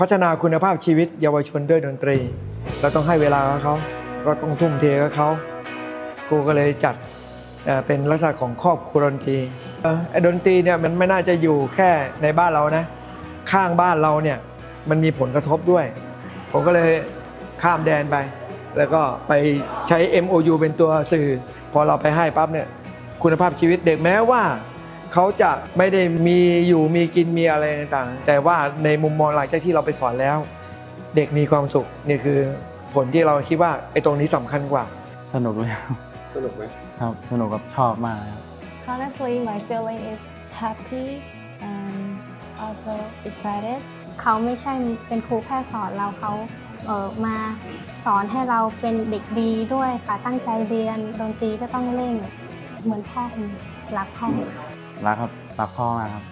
พัฒนาคุณภาพชีวิตเยาวชนด้วยดนตรี เราต้องให้เวลาเขา ก็ต้องทุ่มเทกับเขาครูก็เลยจัดเป็นลักษณะของครอบครัวดนตรีไอ้ดนตรีเนี่ยมันไม่น่าจะอยู่แค่ในบ้านเรานะ ข้างบ้านเราเนี่ยมันมีผลกระทบด้วย ผมก็เลยข้ามแดนไป แล้วก็ไปใช้ MOU เป็นตัวสื่อ พอเราไปให้ปั๊บเนี่ยคุณภาพชีวิตเด็กแม้ว่า เขาจะไม่ได้มีอยู่มีกินมีอะไรต่างๆ แต่ว่าในมุมมองหลังจากที่เราไปสอนแล้ว เด็กมีความสุขนี่คือผลที่เราคิดว่าไอ้ตรงนี้สำคัญกว่า สนุกเลยครับสนุกไหมครับสนุกกับชอบมากเลยครับ Honestly, my feeling is happy and also excited. เขาไม่ใช่เป็นครูแค่สอนเราเขาเออมาสอนให้เราเป็นเด็กดีด้วยค่ะตั้งใจเรียนดนตรีก็ต้องเล่น เหมือนพ่อคุณรักพ่อ รักครับรักพ่อมากครับ